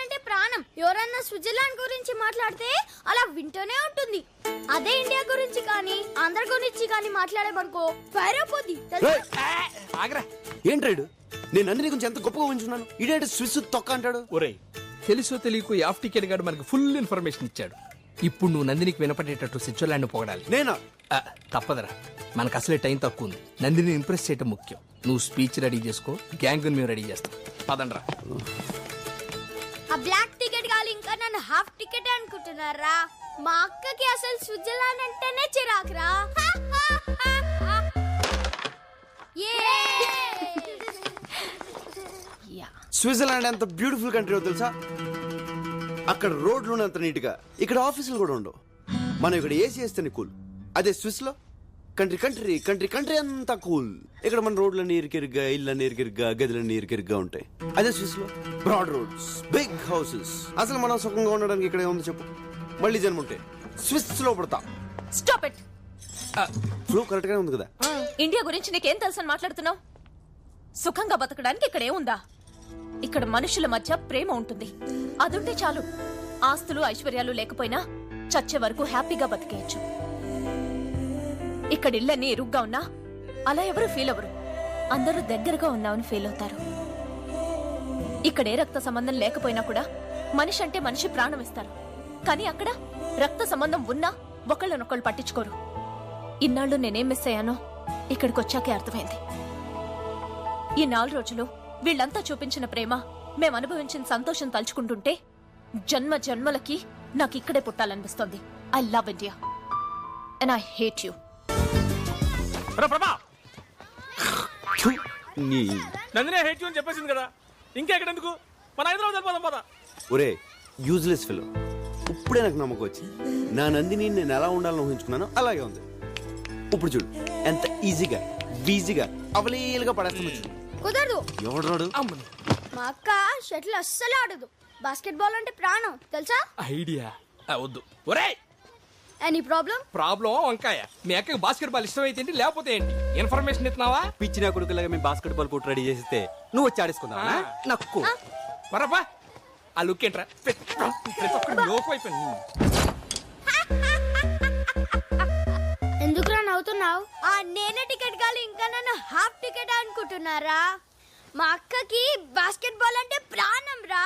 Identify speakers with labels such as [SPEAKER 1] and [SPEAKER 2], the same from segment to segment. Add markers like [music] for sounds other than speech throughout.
[SPEAKER 1] అంటే ప్రాణం. ఎవరన్నా స్విట్జర్లాండ్ గురించి మాట్లాడితే అలా వింటూనే ఉంటుంది. అదే ఇండియా గురించి కానీ ఆంధ్ర గురించి కానీ మాట్లాడేమనుకో ఫైర్ అయిపోద్ది. తెలుసా?
[SPEAKER 2] రేయ్,
[SPEAKER 3] ఆగరా.
[SPEAKER 2] ఏంటి రైడు నేను నందిని గురించి ఎంత గొప్పగా ఉంచున్నాను ఇడేంటి స్విస్ తొక్క అంటాడు?
[SPEAKER 3] ఒరేయ్ తెలుసో తెలియకు యాఫ్ టికెట్ గాడు మనకి ఫుల్ ఇన్ఫర్మేషన్ ఇచ్చాడు. ఇప్పుడు నువ్వు నందినికి వినపడేటట్టు స్విట్జర్లాండ్ పొగడాలి.
[SPEAKER 2] నేనా?
[SPEAKER 3] ఆ, తప్పదురా. మనకు అసలే టైం తక్కువ ఉంది. నందిని ఇంప్రెస్ చేయటం ముఖ్యం. నువ్వు స్పీచ్ రెడీ చేసుకో గ్యాంగ్ మేము రెడీ చేస్తాం. పదండ్రా.
[SPEAKER 1] ఆ బ్లాక్ టికెట్ కాదు ఇంకా నన్ను హాఫ్ టికెట్ అనుకుంటున్నారా? మా అక్కకి అసలు స్విట్జర్లాండ్ అంటేనే చిరాకురా. [laughs] యే
[SPEAKER 2] స్విట్జర్లాండ్ ఎంత బ్యూటిఫుల్ కంట్రీ తెలుసా? అక్కడ రోడ్లు ఉన్నంత నీట్గా. ఇక్కడ ఆఫీసులు కూడా ఉండవు. మనం ఇక్కడ ఏసీ వేస్తేనే కూల్. అదే స్విస్లో కంట్రీ కంట్రీ కంట్రీ కంట్రీ అంతా కూల్. ఇక్కడ మన రోడ్లన్నీ ఇరికిరిగ్గా ఇళ్ళన్నీ ఇరికిరిగ్గా గదులన్నీ ఇరికిరిగ్గా ఉంటాయి. అదే స్విస్లో బ్రాడ్ రోడ్స్ బిగ్ హౌసెస్ అసలు మనం సుఖంగా ఉండడానికి ఇక్కడ ఉంది చెప్పు? మళ్ళీ జన్మ ఉంటే స్విస్లో పడతా
[SPEAKER 4] స్టాప్ ఇట్
[SPEAKER 2] ఫ్లో కరెక్ట్ గానే ఉంది కదా?
[SPEAKER 4] ఇండియా గురించి నీకేం తెలుసని మాట్లాడుతున్నావు? సుఖంగా బతకడానికి ఇక్కడ ఏముందా? ఇక్కడ మనుషుల మధ్య ప్రేమ ఉంటుంది. అదుంటే చాలు. ఆస్తులు ఐశ్వర్యాలు లేకపోయినా చచ్చే వరకు హ్యాపీగా బతికేయచ్చు. ఇక్కడ ఇళ్ళన్నీ ఇరుగ్గా ఉన్నా అలా ఎవరు ఫీల్ అవ్వరు. అందరూ దగ్గరగా ఉన్నామని ఫీల్ అవుతారు. ఇక్కడ ఏ రక్త సంబంధం లేకపోయినా కూడా మనిషి అంటే మనిషి ప్రాణం ఇస్తారు. కానీ అక్కడ రక్త సంబంధం ఉన్నా ఒకళ్ళనొకళ్ళు పట్టించుకోరు. ఇన్నాళ్ళు నేనేం మిస్ అయ్యానో ఇక్కడికి వచ్చాకే అర్థమైంది. ఈ నాలుగు రోజులు వీళ్ళంతా చూపించిన ప్రేమ మేం అనుభవించిన సంతోషం తలుచుకుంటుంటే జన్మ జన్మలకి నాకు ఇక్కడే పుట్టాలనిపిస్తోంది. I love India and I hate you
[SPEAKER 3] Prabha.
[SPEAKER 2] నీ.
[SPEAKER 3] నందినే హేట్ అని చెప్పేసింది కదా. ఇంకా ఎక్కడెందుకు? మన హైదరాబాద్ పదం పద.
[SPEAKER 2] ఒరే యూజ్లెస్ ఫెలో ఇప్పుడే నాకు నమ్మకం వచ్చింది నా నందిని నేను ఎలా ఉండాలని ఊహించుకున్నానో అలాగే ఉంది. ఇప్పుడు చూడు ఎంత ఈజీగా ఈజీగా అవలీలుగా పడేస్తాను చూడు
[SPEAKER 1] కుదరదు.
[SPEAKER 2] ఎవడు రాడు?
[SPEAKER 1] మా అక్క షటిల్ అస్సలు ఆడదు. బాస్కెట్ బాల్ అంటే ప్రాణం తెలుసా?
[SPEAKER 3] ఐడియా. వద్దు. ఒరే
[SPEAKER 1] ఎనీ ప్రాబ్లం
[SPEAKER 3] ప్రాబ్లం వంకాయ. మీ అక్కకి బాస్కెట్ బాల్ ఇష్టం అయితే లేకపోతే ఏంటి? ఇన్ఫర్మేషన్ ఇస్తున్నావా?
[SPEAKER 5] పిచ్చిన కొడుకులాగా మేము బాస్కెట్ బాల్ కోర్టు రెడీ చేస్తే నువ్వు వచ్చి ఆడేసుకుందావా?
[SPEAKER 3] ఆ.
[SPEAKER 5] నక్కు.
[SPEAKER 3] మరపా ఆ లుక్ ఏంట్రా? ప్రతి ప్రతి ఒక్కరు లోపు అయిపోయింది.
[SPEAKER 1] ఎందుకురా నవ్వుతున్నావు? ఆ నేనే టికెట్ కాదు ఇంకా నన్ను హాఫ్ టికెట్ అనుకుంటున్నారా? మా అక్కకి బాస్కెట్ బాల్ అంటే ప్రాణం రా.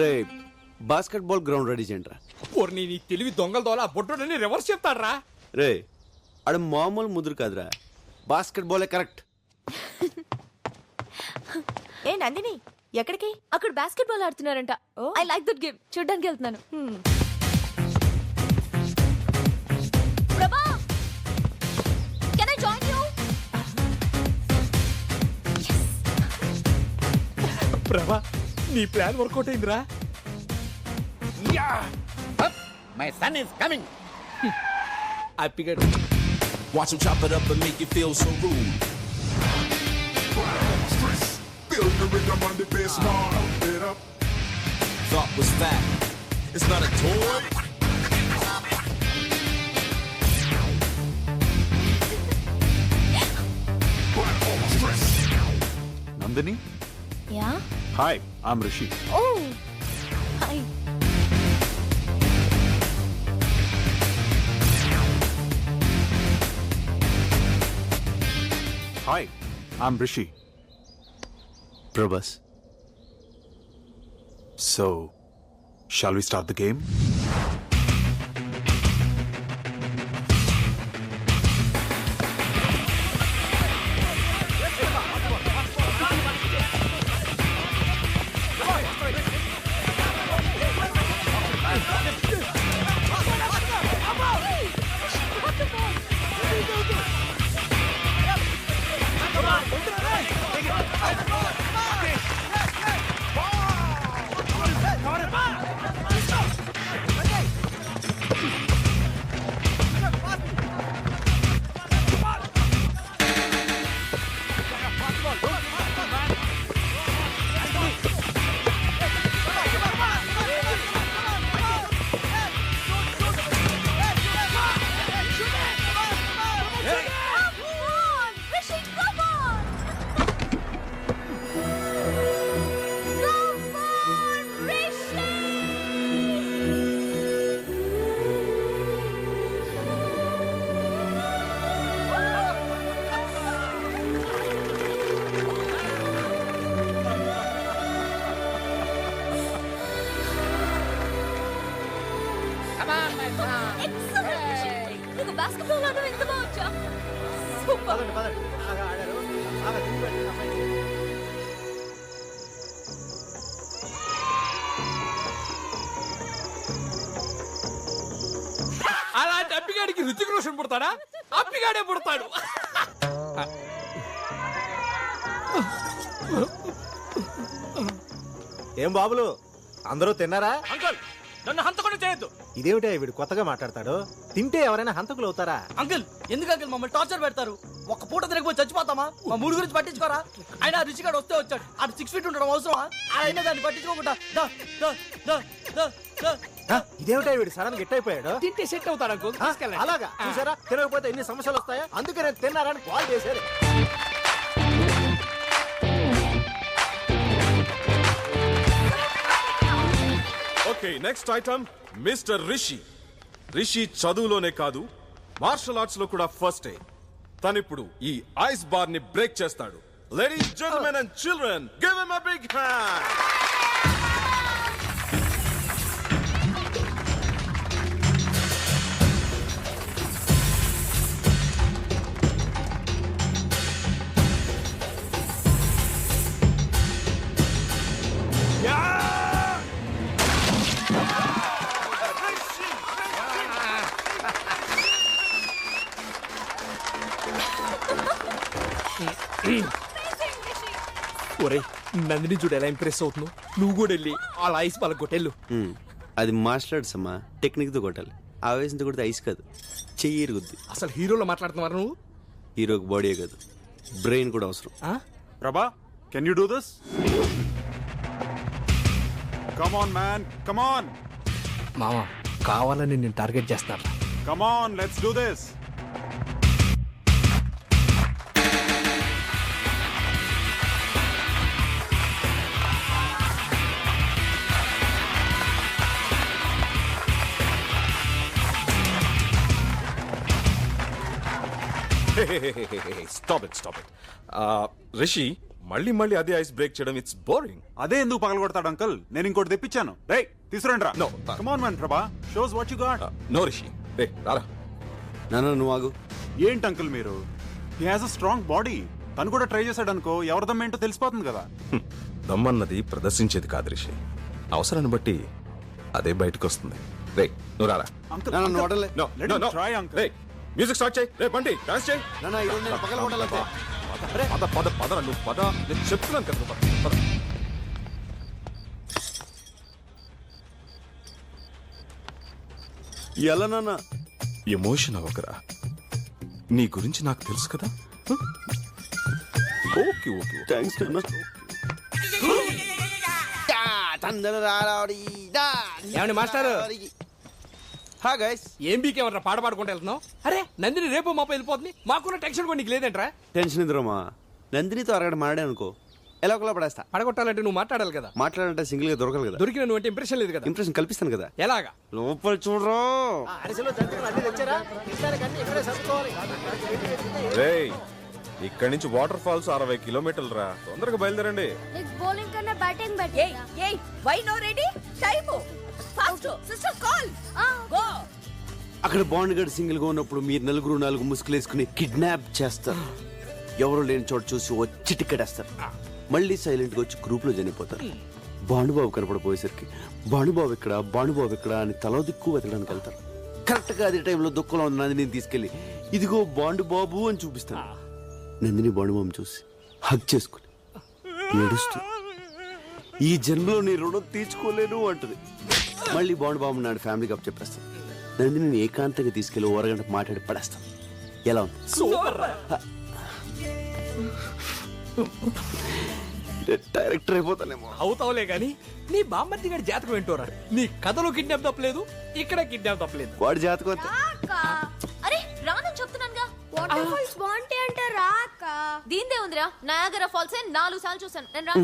[SPEAKER 2] రే బాస్కెట్ బాల్ గ్రౌండ్ రెడీ చేయండి రా
[SPEAKER 3] ఓర్ని నీ తెలివి దొంగల దోల బొడ్డోడని రివర్స్ చెప్తాడ్రా.
[SPEAKER 2] రే ఆడ మామూలు ముదురు కాదురా. బాస్కెట్ బాలే కరెక్ట్.
[SPEAKER 4] ఏ నందిని ఎక్కడికి? అక్కడ బాస్కెట్ బాల్ ఆడుతున్నారంట ఐ లైక్ దట్ గేమ్ చూడ్డానికి వెళ్తున్నాను. Prabha! Can I join you
[SPEAKER 3] Prabha! నీ ప్లాన్ వర్కౌట్ అయిందిరా
[SPEAKER 6] My son is coming.
[SPEAKER 3] హ్యాపీగా
[SPEAKER 7] Watch him chop it up and make you feel so rude.
[SPEAKER 8] Feel the rhythm on the bass. Pump it up.
[SPEAKER 7] Thought was fat. It's not a toy.
[SPEAKER 8] Nandini?
[SPEAKER 4] Yeah
[SPEAKER 8] Hi, I'm Rishi.
[SPEAKER 4] Oh hi
[SPEAKER 8] Hi, I'm Rishi.
[SPEAKER 2] Prabhas
[SPEAKER 8] So, shall we start the game?
[SPEAKER 4] Basketball ఆడడం ఎంత బాగుంచా super
[SPEAKER 3] అలాంటి అప్పిగాడికి రుచిక రోషన్ పుడతాడా? అప్పిగాడే పుడతాడు.
[SPEAKER 9] ఏం బాబులు? అందరూ తిన్నారా?
[SPEAKER 3] Uncle నన్ను హంతకుండా చేయొద్దు.
[SPEAKER 9] ఇదేమిటే వీడు కొత్తగా మాట్లాడతాడు? తింటే ఎవరైనా హంతకులు అవుతారా?
[SPEAKER 10] అంకుల్ ఎందుకు అంకుల్ మమ్మల్ని టార్చర్ పెడతారు? ఒక పూట తిరగపోయి చచ్చిపోతామా? మా మూడు గురించి పట్టించుకోరా? ఆయన రుచిగాడు వస్తే వచ్చాడు. అటు సిక్స్ ఫీట్ ఉండడం అవసరమా? ఆయన దాన్ని పట్టించుకోకుండా దా, దా, దా, దా, దా.
[SPEAKER 9] ఆ, ఇదేమిటే వీడు సడన్ గిట్ అయిపోయాడు?
[SPEAKER 3] తింటే సెట్ అవుతాడు అంకుల్.
[SPEAKER 9] అలాగా. చూసారా? తినకపోతే ఎన్ని సమస్యలు వస్తాయా? అందుకే నేను తిన్నారని కాల్ చేశారు.
[SPEAKER 7] Okay next item mister Rishi Rishi చదువులోనే కాదు మార్షల్ ఆర్ట్స్లో కూడా ఫస్ట్ తనిప్పుడు ఈ ఐస్ బార్ని బ్రేక్ చేస్తాడు. Ladies gentlemen and children give him a big hand
[SPEAKER 3] Nandini చూడు ఎలా ఇంప్రెస్ అవుతున్నావు. నువ్వు కూడా వెళ్ళి వాళ్ళ ఐస్ వాళ్ళ కొట్టెళ్ళు.
[SPEAKER 2] అది ఆర్ట్స్ అమ్మా. టెక్నిక్తో కొట్టాలి. ఆవేశంతో కొడితే ఐస్ కాదు. చెయ్యి ఇరుగుద్ది.
[SPEAKER 3] అసలు హీరోలో మాట్లాడుతున్నారు నువ్వు?
[SPEAKER 2] హీరోకి బాడీ కాదు. బ్రెయిన్ కూడా అవసరం.
[SPEAKER 8] you do this? Come on, man. Come on.
[SPEAKER 3] మామ కావాలని నేను టార్గెట్ చేస్తాను
[SPEAKER 8] Come on, let's do
[SPEAKER 7] stop it stop it Rishi మళ్ళీ మళ్ళీ అదే ఐస్ బ్రేక్ చేయడం ఇట్స్ బోరింగ్
[SPEAKER 8] అదే ఎందుకు పగలగొడతాడు అంకల్ నేను ఇంకోటి తెప్పించాను. రే తీసుకురండి రా
[SPEAKER 7] No.
[SPEAKER 8] Come on man Prabha. Shows what you got
[SPEAKER 7] no Rishi రే రారా.
[SPEAKER 2] నాన్న నువ్వు ఆగు.
[SPEAKER 8] ఏంటి అంకుల్ మీరు? He has a strong body తను కూడా ట్రై చేశాడు అనుకో ఎవరిదమ్ ఏంటో తెలిసిపోతుంది కదా.
[SPEAKER 7] దమ్మన్నది ప్రదర్శించేది కాదు రిషి అవసరాన్ని బట్టి అదే బయటకు వస్తుంది రే నువ్వు రారా.
[SPEAKER 8] అంకుల్
[SPEAKER 2] నాన్న నువ్వు వడలే
[SPEAKER 7] no
[SPEAKER 8] Let
[SPEAKER 7] no
[SPEAKER 8] him
[SPEAKER 7] no
[SPEAKER 8] try, uncle.
[SPEAKER 7] రే మ్యూజిక్ స్టార్ట్ చేయి. రే బండి డాన్స్ చేయి.
[SPEAKER 2] నాన్న ఈరోజు నేను పగల కొట్టాలంతే
[SPEAKER 7] పద పద పద నువ్వు పద. నేను చెప్తున్నాను కదా పద, పద.
[SPEAKER 2] ఎలా నాన్న?
[SPEAKER 7] ఎమోషన్ అవ్వకరా. నీ గురించి నాకు తెలుసు కదా? Okay okay.
[SPEAKER 2] థ్యాంక్స్ నాన్న.
[SPEAKER 3] ఏమండి మాస్టారు?
[SPEAKER 2] హా గైస్
[SPEAKER 3] ఏం బీకేమన్నా పాట పాడుకుంటూ వెళ్తున్నావు? అరే నందిని రేపు మాప వెళ్ళిపోతుంది. మాకున్న టెన్షన్ కూడా నీకు లేదంట్రా?
[SPEAKER 2] టెన్షన్ ఎదురమ్మా నందినితో అరగడ మాడే అనుకో. ఎలా ఒకలా పడేస్తా?
[SPEAKER 3] పడగొట్టాలంటే నువ్వు మాట్లాడాలి కదా.
[SPEAKER 2] మాట్లాడంటే సింగిల్గా దొరకదు కదా.
[SPEAKER 3] దొరికిన నువ్వు అంటే ఇంప్రెషన్ లేదు కదా.
[SPEAKER 2] ఇంప్రెషన్ కల్పిస్తాను కదా.
[SPEAKER 3] ఎలాగా?
[SPEAKER 2] లోపల చూడరా.
[SPEAKER 9] ఇక్కడే సర్దుకోవాలి.
[SPEAKER 7] రేయ్ ఇక్కడి నుంచి వాటర్ ఫాల్స్ అరవై కిలోమీటర్లు రా. తొందరగా బయలుదేరండి.
[SPEAKER 1] బౌలింగ్ కన్నా బ్యాటింగ్ బెటర్
[SPEAKER 4] ఏయ్ why no ready time fast. Sister call. Go
[SPEAKER 2] అక్కడ బాండ్ గడ్ సింగిల్గా ఉన్నప్పుడు మీరు నలుగురు నాలుగు ముసుగులు వేసుకుని కిడ్నాప్ చేస్తారు. ఎవరు లేని చోట చూసి వచ్చి టికెట్ వేస్తారు మళ్ళీ సైలెంట్గా వచ్చి గ్రూప్లో చనిపోతారు భానుబాబు కనపడపోయేసరికి భానుబాబు ఇక్కడ భానుబాబు ఇక్కడ అని తలో దిక్కు వెతకడానికి వెళ్తారు. కరెక్ట్గా అదే టైంలో దుఃఖంలో ఉన్న నందిని తీసుకెళ్ళి ఇదిగో బాండు బాబు అని చూపిస్తాను. నందిని బాండుబాబు చూసి హక్ చేసుకుని ఏడుస్తూ ఈ జన్మలో నీ రుణం తీర్చుకోలేను అంటది. మళ్ళీ బాండ్ బాబు నాడు ఫ్యామిలీకి అప్ చెప్పేస్తాను నందిని ఏకాంతంగా తీసుకెళ్ళి ఓ అరగంట మాట్లాడి పడేస్తాను ఎలా ఉంది? డైరెక్టర్ అయిపోతానేమో.
[SPEAKER 3] అవుతావులే గాని నీ బామ్మర్ది గారి జాతకం ఏంటోరా నీ కథలో కిడ్నాప్ తప్పలేదు ఇక్కడ కిడ్నాప్ తప్పలేదు.
[SPEAKER 2] వాడి జాతకం
[SPEAKER 1] వాటర్ ఫాల్స్ బాగుంటాయి అంటే రా అక్క.
[SPEAKER 4] దీందే ఉందిరా. నయాగరా ఫాల్స్ నాలుగు సార్లు చూసాను నేను రా.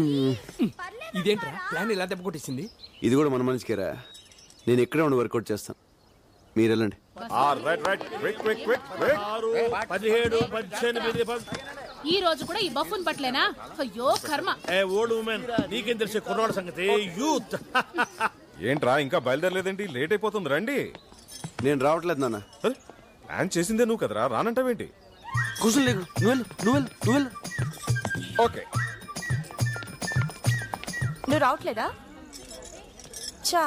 [SPEAKER 1] పర్లేదు
[SPEAKER 3] ఇదేంట్రా? ప్లాన్ ఇలా దెబ్బ కొట్టేసింది
[SPEAKER 2] ఇది కూడా మన మనిషికేరా నేను ఎక్కడే ఉండి వర్కౌట్ చేస్తాను. మీరు వెళ్ళండి.
[SPEAKER 7] Right right. Quick quick quick quick.
[SPEAKER 10] పదిహేడు పద్దెనిమిది
[SPEAKER 11] ఈ రోజు కూడా ఈ బఫున్ పట్లేనా అయ్యో కర్మ.
[SPEAKER 10] ఏ ఓల్డ్ ఉమెన్ నీకేం తెలిసే కుర్రాడు సంగతి? యూత్.
[SPEAKER 7] ఏంట్రా ఇంకా బయలుదేరలేదేంటి? లేట్ అయిపోతుంది రండి.
[SPEAKER 2] నేను రావట్లేదు నాన్న.
[SPEAKER 7] ప్లాన్ చేసిందే నువ్వు కదరా? రానంటావేంటి?
[SPEAKER 2] కూర్చొని లేకు. నువ్వు వెళ్ళు నువ్వు వెళ్ళు నువ్వు వెళ్ళు
[SPEAKER 7] ఓకే.
[SPEAKER 4] నువ్వు రావట్లేదా? చా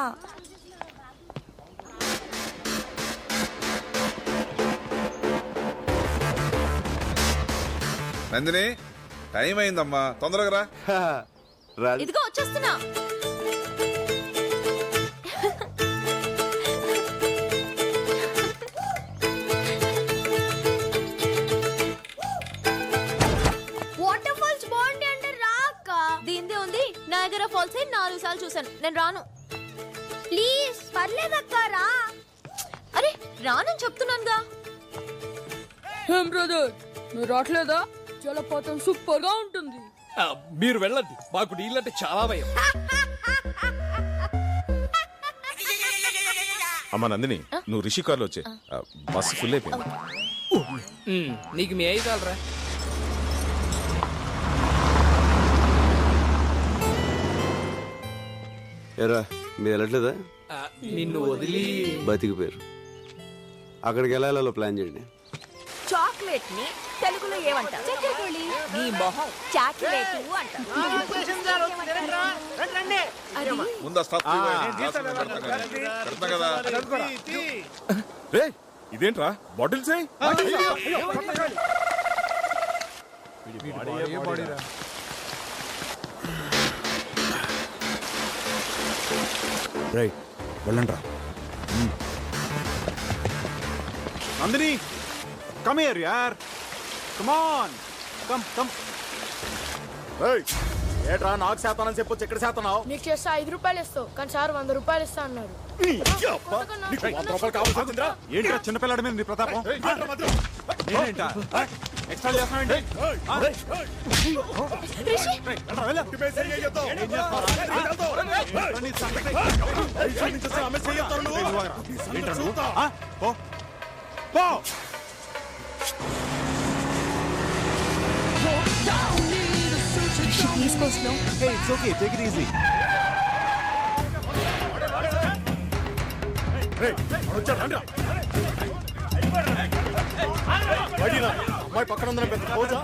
[SPEAKER 12] నందిని టైం అయిందమ్మా. తొందరగా రా.
[SPEAKER 4] ఇదిగో వచ్చేస్తున్నా.
[SPEAKER 1] ఫాల్స్
[SPEAKER 4] నాలుగు సార్లు చూసాను నేను రాను.
[SPEAKER 1] ప్లీజ్ పర్లేదక్క రా.
[SPEAKER 4] అరే రానని చెప్తున్నానుగా.
[SPEAKER 11] ఏం బ్రదర్ నువ్వు రావట్లేదా? జలపాతం సూపర్గా ఉంటుంది.
[SPEAKER 3] మీరు వెళ్ళండి మాకు నీళ్ళంటే చాలా భయం.
[SPEAKER 7] అమ్మా నందిని నువ్వు రిషి కార్లో వచ్చే. బస్సు ఫుల్ అయిపోయింది.
[SPEAKER 3] నీకు మీ అయ్యి చాలరా
[SPEAKER 2] ఎరా మీరు వెళ్ళట్లేదా?
[SPEAKER 3] నిన్ను వదిలి.
[SPEAKER 2] బతికిపోయారు. అక్కడికి వెళ్ళాలో ప్లాన్ చేయండి.
[SPEAKER 4] చాక్లెట్ని తెలుగులో ఏమంటారు? చక్కెరకోళి నీ మొహం చాక్లెట్ అంట
[SPEAKER 12] ముందు ఆ స్టాప్ పెడతా కదా.
[SPEAKER 7] రే ఇదేంట్రా? బాటిల్స్
[SPEAKER 8] రైట్ వెళ్ళండి నందిని కమ్ హియర్ యార్ కమ్ ఆన్ కమ్ కమ్
[SPEAKER 9] ఏట్రా నాకు శాతానని చెప్పొచ్చు ఎక్కడ శాతనావు?
[SPEAKER 11] నీకు చేస్తే ఐదు రూపాయలు ఇస్తావు కానీ సార్ వంద రూపాయలు ఇస్తా అన్నారు
[SPEAKER 8] ఏంట్రా చిన్నపిల్లాడి మీద నీ ప్రతాపం? ఏంటా ఎక్స్ట్రా చేస్తున్నావేంటి ఆ? రేయ్, వెళ్ళరా, వెళ్ళు. ఏం చేస్తున్నావురా? Easy.
[SPEAKER 9] అమ్మాయి పక్కన ఉందని పెద్ద పోజా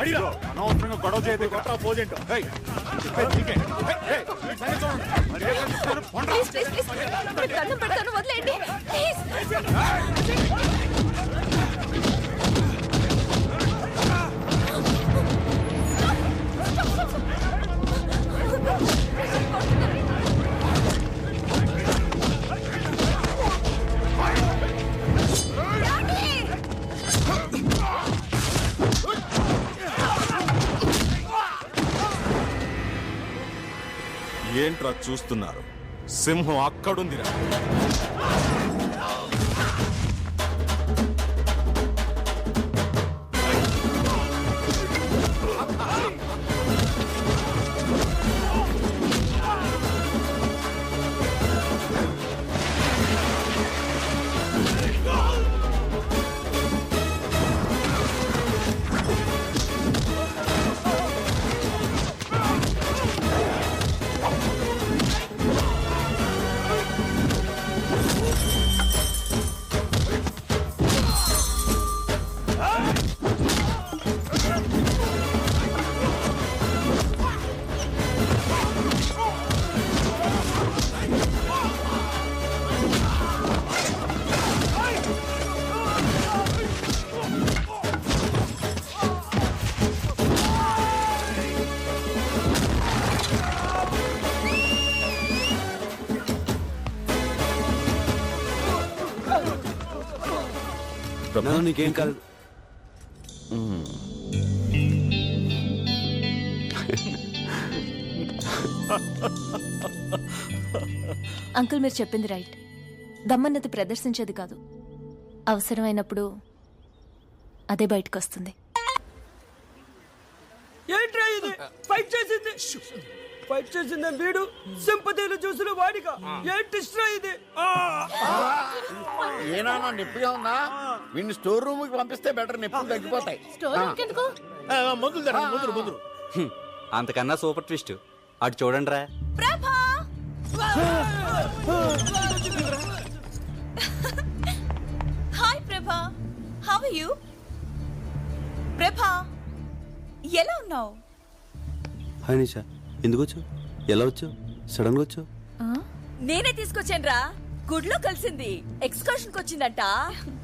[SPEAKER 9] అడిగా
[SPEAKER 8] అనవసరంగా గొడవ చేయదు
[SPEAKER 9] కొట్రా పోజ్ ఏంటో
[SPEAKER 4] ప్లీజ్
[SPEAKER 7] ఏంట్రా చూస్తున్నారు? సింహం అక్కడుందిరా.
[SPEAKER 2] నీకేం కాదు.
[SPEAKER 4] అంకుల్ మీరు చెప్పింది రైట్. దమ్మన్నది ప్రదర్శించేది కాదు. అవసరమైనప్పుడు అదే బయటకు వస్తుంది
[SPEAKER 10] ఏంట్రా ఇది? ఫైట్ చేసింది. ఫైట్ చేసింది వీడు సింపతిలు చూసిన వాడిగా ఏంటి ఇష్టం ఇది? ఆ!
[SPEAKER 6] ఏనా నిప్పుగా ఉందా? వీడిని స్టోర్ రూమ్కి పంపిస్తే బెటర్ నిప్పులు తగ్గిపోతాయి.
[SPEAKER 11] స్టోర్ ఎందుకు?
[SPEAKER 9] మందులు
[SPEAKER 5] అంతకన్నా సూపర్ ట్విస్ట్. అటు చూడండి రా
[SPEAKER 4] ప్రభా! హాయ్ ప్రభా
[SPEAKER 13] హౌ యూ ప్రభా ఎలా ఉన్నావు?
[SPEAKER 2] హాయ్ నిషా ఎందుకు వచ్చావు? ఎలా వచ్చావు? సడన్గా వచ్చావు?
[SPEAKER 13] నేనే తీసుకొచ్చాను రా గుడ్లో కలిసింది. ఎక్స్కర్షన్కి వచ్చిందంట.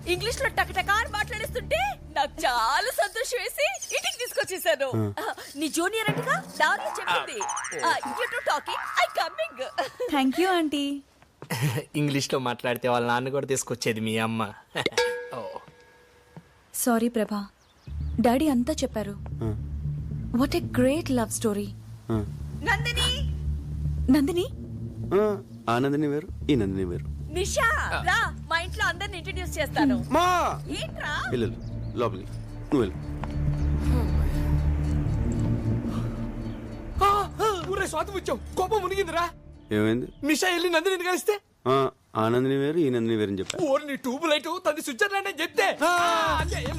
[SPEAKER 13] ఇంగ్లీష్లో టకటకా అని మాట్లాడేస్తుంటే నాకు చాలా సంతోషం వేసి ఇంటికి తీసుకొచ్చేసాను. నీ జూనియర్ అంటగా దారిలో చెప్పింది. You to talking I coming
[SPEAKER 14] thank you aunty
[SPEAKER 3] ఇంగ్లీష్లో మాట్లాడితే వాళ్ళ నాన్న కూడా తీసుకొచ్చేది మీ అమ్మ. [laughs] ఓ.
[SPEAKER 14] సారీ ప్రభా డాడీ అంతా చెప్పారు. What a great love story
[SPEAKER 13] Nandini!
[SPEAKER 14] Nandini?
[SPEAKER 2] ఆనందిని వేరు ఈ నందిని వేరు.
[SPEAKER 13] నిషా రా మా ఇంట్లో అందరిని ఇంట్రడ్యూస్ చేస్తాను.
[SPEAKER 2] మా!
[SPEAKER 13] ఏంట్రా?
[SPEAKER 2] వెళ్ళు. లోపలికి. నువ్వు వెళ్ళు.
[SPEAKER 3] ఊరే స్వాతం వచ్చావు కోపం మునిగిందిరా.
[SPEAKER 2] ఏమైంది?
[SPEAKER 3] నిషా వెళ్ళి నందిని కలిస్తే?
[SPEAKER 2] ఆ, ఆనందిని వేరు ఈ నందిని వేరు అని చెప్పా.
[SPEAKER 3] ఓరి నీ ట్యూబ్ లైట్ తది స్విట్జర్లాండ్ అని చెప్తే. ఆ, అదే, వెళ్ళు.